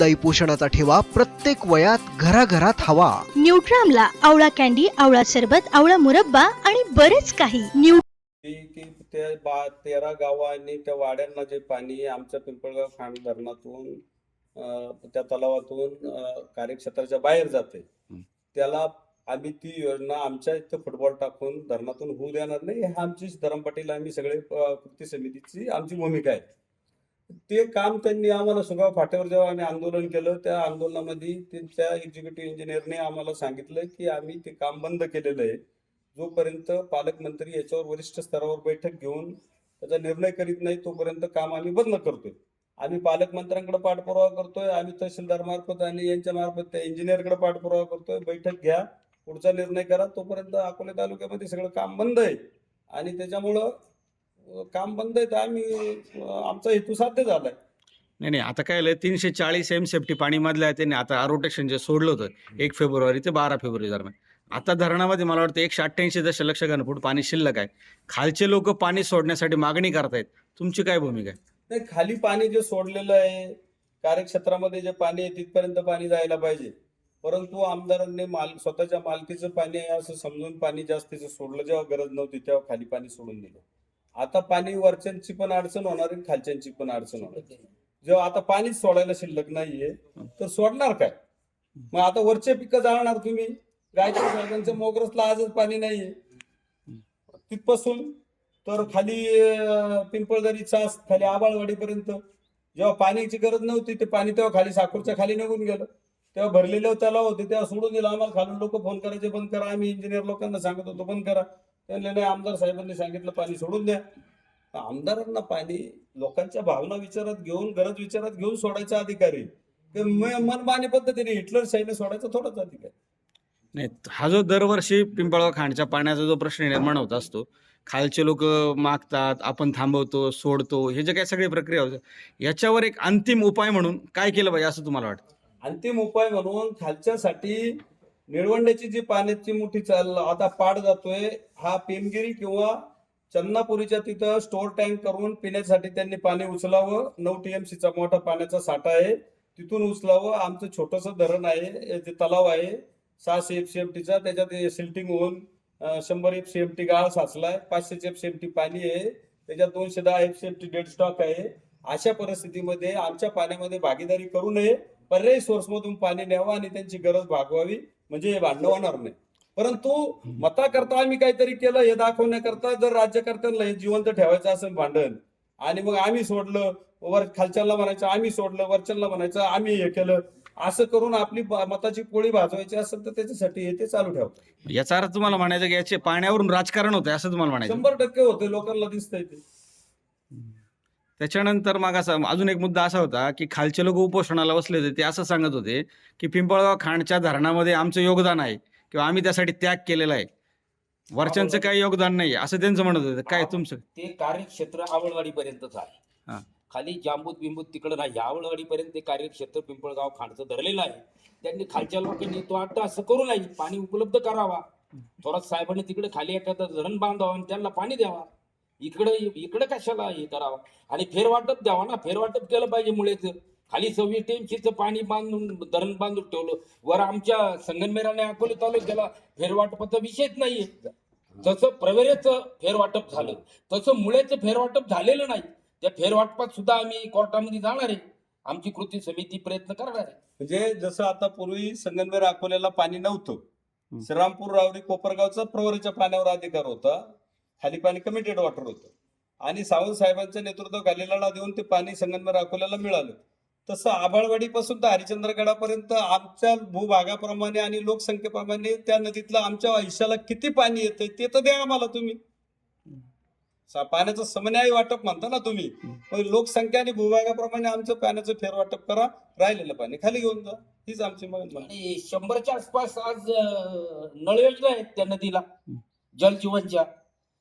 दाई पोषणाचा ठेवा प्रत्येक वयात घराघरात हवा. न्यूट्रामला आवळा कॅन्डी आवळा सरबत आवळा मुरब्बा आणि बरेच काही. न्यू बा तेरा गावं आणि त्या वाड्यांना जे पाणी आमच्या पिंपळगाव खांड धरणातून अं, त्या तलावातून अं, कार्यक्षेत्राच्या बाहेर जाते. त्याला आम्ही ती योजना आमच्या इथं फुटबॉल टाकून धरणातून होऊ देणार नाही. हे आमची धरम पाटील आम्ही सगळे अं, कृती समितीची आमची भूमिका आहे. ते काम त्यांनी आम्हाला सुगाव फाट्यावर जेव्हा आम्ही आंदोलन केलं त्या आंदोलनामध्ये त्यांच्या एक्झिक्युटिव्ह इंजिनियरने आम्हाला सांगितलं की आम्ही ते काम बंद केलेलं आहे. जोपर्यंत पालकमंत्री याच्यावर वरिष्ठ स्तरावर बैठक घेऊन त्याचा निर्णय करीत नाही तोपर्यंत काम आम्ही बंद करतोय. आम्ही पालकमंत्र्यांकडे पाठपुरावा करतोय आम्ही तहसीलदार मार्फत आणि यांच्या मार्फत त्या इंजिनियरकडे पाठपुरावा करतोय. बैठक घ्या पुढचा निर्णय करा तोपर्यंत अकोले तालुक्यामध्ये सगळं काम बंद आहे. आणि त्याच्यामुळं काम बंद आहे तर आम्ही आमचा हेतू साध्य झालाय. नाही नाही आता काय झालंय तीनशे चाळीस एम सेफ्टी पाणी मधलं आहे त्यांनी. आता रोटेशन जे सोडलं होतं एक फेब्रुवारी ते बारा फेब्रुवारी दरम्यान. आता धरणामध्ये मला वाटतं एकशे अठ्ठ्याऐंशी दशलक्ष घनफूट पाणी शिल्लक आहे. खालचे लोक पाणी सोडण्यासाठी मागणी करतायत. तुमची काय भूमिका आहे? नाही खाली पाणी जे सोडलेलं आहे कार्यक्षेत्रामध्ये जे पाणी आहे तिथपर्यंत पाणी जायला पाहिजे. परंतु आमदारांनी माल स्वतःच्या मालकीचं पाणी आहे असं समजून पाणी जास्तीचं सोडलं जेव्हा गरज नव्हती तेव्हा खाली पाणी सोडून दिलं. आता पाणी वरच्यांची पण अडचण होणार आहे खालच्यांची पण अडचण होणार. जेव्हा आता पाणीच सोडायला शिल्लक नाहीये तर सोडणार काय? मग आता वरचे पिकं जाणार तुम्ही. गायच्या मोगरसला आजच पाणी नाहीये. तिथपासून तर खाली पिंपळदरी चास खाली आबाळवाडीपर्यंत. जेव्हा पाण्याची गरज नव्हती ते पाणी तेव्हा खाली साकूरच्या खाली निघून गेलं. तेव्हा भरलेले तलाव होते तेव्हा सोडून दिलं. आम्हाला खालून लोक फोन करायचे बंद करा. आम्ही इंजिनियर लोकांना सांगत होतो बंद करा. त्यांनी आमदार साहेबांनी सांगितलं पाणी सोडून द्या. आमदारांना पाणी लोकांच्या भावना विचारात घेऊन गरज विचारात घेऊन सोडायचा अधिकार मनमानी पद्धतीने हिटलर शाहीने सोडायचा थोडाच अधिकार. नाही हा जो दरवर्षी पिंपळगाव खांडच्या पाण्याचा जो प्रश्न निर्माण होत असतो खालचे लोक मागतात आपण थांबवतो सोडतो हे जे काही सगळी प्रक्रिया होते याच्यावर एक अंतिम उपाय म्हणून काय केलं पाहिजे असं तुम्हाला वाटतं? अंतिम उपाय म्हणून खालच्यासाठी निळवंड्याची जी पाण्याची मोठी चाल आता पाड जातोय हा पेमगिरी किंवा चन्नापुरीच्या तिथं स्टोर टँक करून पिण्यासाठी त्यांनी पाणी उचलावं. नऊ टीएमसीचा मोठा पाण्याचा साठा आहे. तिथून उचलावं. आमचं छोटस धरण आहे जे तलाव आहे सहाशे एफ सी एम टीचा त्याच्यात सिल्टिंग होऊन शंभर एफ सी एम टी गाळ साचलाय पाचशे एफ सी एम टी पाणी आहे. त्याच्यात दोनशे दहा F C M T dead stock आहे. अशा परिस्थितीमध्ये आमच्या पाण्यामध्ये भागीदारी करू नये. पर्यायी सोर्स मधून पाणी न्यावं आणि त्यांची गरज भागवावी. म्हणजे हे भांडणं होणार नाही. परंतु मता करता आम्ही काहीतरी केलं हे दाखवण्याकरता जर राज्यकर्त्यांना हे जिवंत ठेवायचं असेल भांडण आणि मग आम्ही सोडलं वर खालच्याला म्हणायचं आम्ही सोडलं वरच्याला म्हणायचं आम्ही हे केलं असं करून आपली मताची पोळी भाजवायची असेल तर त्याच्यासाठी हे ते चालू ठेवतात याचा अर्थ तुम्हाला म्हणायचं की याचे पाण्यावरून राजकारण होतं असं तुम्हाला म्हणायचं. शंभर टक्के होते लोकांना दिसतंय ते. त्याच्यानंतर मग असा अजून एक मुद्दा असा होता की खालचे लोक उपोषणाला बसले होते ते असं सांगत होते की पिंपळगाव खांडच्या धरणामध्ये आमचं योगदान आहे किंवा आम्ही त्यासाठी त्याग केलेला आहे. वरच्यांचं काही योगदान नाही असं त्यांचं म्हणत होतं. काय तुमचं? ते कार्यक्षेत्र आवळवाडी पर्यंतच हा. आहे खाली जांबूत बिंबूत तिकडं नाही आवळवाडी पर्यंत ते कार्यक्षेत्र पिंपळगाव खांडचं धरलेलं आहे. त्यांनी खालच्या लोकांनी तो आता असं करू नाही पाणी उपलब्ध करावा. थोरात साहेबांनी तिकडे खाली एखादं धरण बांधावं आणि त्यांना पाणी द्यावा. इकडे इकडे कशाला हे करावं? आणि फेरवाटप द्यावा ना. फेरवाटप केलं पाहिजे मुळेच. खाली सव्वीस टेमशीचं पाणी बांधून धरण बांधून ठेवलं. वर आमच्या संगनमेराने अकोले तालुक्याला फेरवाटपाचा विषयच नाहीये. जसं प्रवेरेचं फेरवाटप झालं तसं मुळेचं फेरवाटप झालेलं नाही. त्या फेरवाटपात सुद्धा आम्ही कोर्टामध्ये जाणार आहे. आमची कृती समिती प्रयत्न करणार आहे. म्हणजे जसं आता पूर्वी संगमनेर अकोल्याला पाणी नव्हतं हं. श्रीरामपूर रावरी कोपरगावचा प्रवरीच्या पाण्यावर अधिकार होता. खाली पाणी कमिटेड वॉटर होतं. आणि सावंत साहेबांच्या नेतृत्वाखाली लढा देऊन ते पाणी संगमनेर अकोल्याला मिळालं. तसं आबाळवाडीपासून तर हरिश्चंद्रगडापर्यंत आमच्या भूभागाप्रमाणे आणि लोकसंख्येप्रमाणे त्या नदीतलं आमच्या आयुष्याला किती पाणी येतंय ते तर द्या आम्हाला तुम्ही. सा- पाण्याचं समन्यायी वाटप म्हणता ना तुम्ही. लोकसंख्या आणि भूभागाप्रमाणे आमचं पाण्याचं फेरवाटप करा राहिलेलं पाणी खाली घेऊन जा. हीच आमची मागणी आहे. आणि शंभरच्या आसपास आज नळ योजना आहेत त्या नदीला. जलजीवनच्या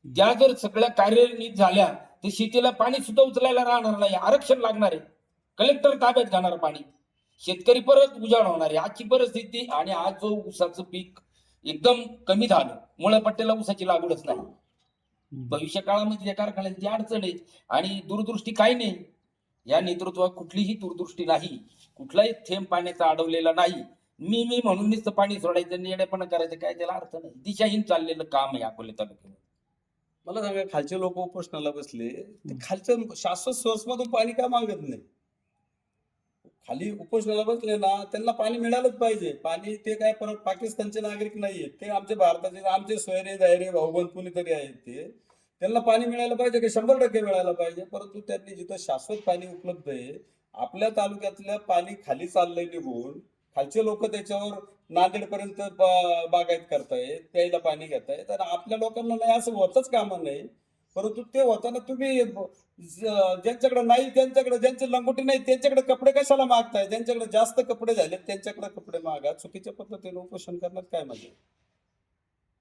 ज्या जर सगळ्या कार्यान्वित झाल्या तर शेतीला पाणी सुद्धा उचलायला राहणार नाही आरक्षण लागणार आहे. कलेक्टर ताब्यात घेणार पाणी. शेतकरी परत उजाड होणार आहे. आजची परिस्थिती आणि आज जो ऊसाचं पीक एकदम कमी झालं मुळे पट्ट्याला ऊसाची लागवडच नाही. भविष्य काळामध्ये त्या कारखान्याची अडचण आहे आणि दूरदृष्टी काही नाही. या नेतृत्वात कुठलीही दूरदृष्टी नाही. कुठलाही थेंब पाण्याचा अडवलेला नाही. मी मी म्हणून नुसतं पाणी सोडायचं निडेपणा करायचं काय त्याला अर्थ नाही. दिशाहीन चाललेलं काम आहे अकोले तालुक्यात मला सांगा खालचे लोक उपोषणाला बसले ते खालचं शाश्वत सोर्स मधून पाणी का मागत नाही? खाली उपोषणाला बसले ना त्यांना पाणी मिळालंच पाहिजे. पाणी ते काय परत पाकिस्तानचे नागरिक नाहीये ते आमचे भारताचे आमचे सोयरे दायरे भाऊबंद कुणीतरी आहेत ते. त्यांना पाणी मिळायला पाहिजे की? शंभर टक्के मिळायला पाहिजे. परंतु त्यांनी जिथं शाश्वत पाणी उपलब्ध आहे आपल्या तालुक्यातल्या पाणी खाली चाललंय निघून खालचे लोक त्याच्यावर नांदेडपर्यंत बागायत करतायत प्यायला पाणी घेतायत. तर आपल्या लोकांना नाही असं होतच कामा नाही. परंतु ते होताना तुम्ही ज्यांच्याकडे नाही त्यांच्याकडे ज्यांचे लंगोटी नाही त्यांच्याकडे कपडे कशाला मागताय? ज्यांच्याकडे जास्त कपडे झाले त्यांच्याकडे कपडे मागा. चुकीच्या पद्धतीने उपोषण करण्यात काय मजा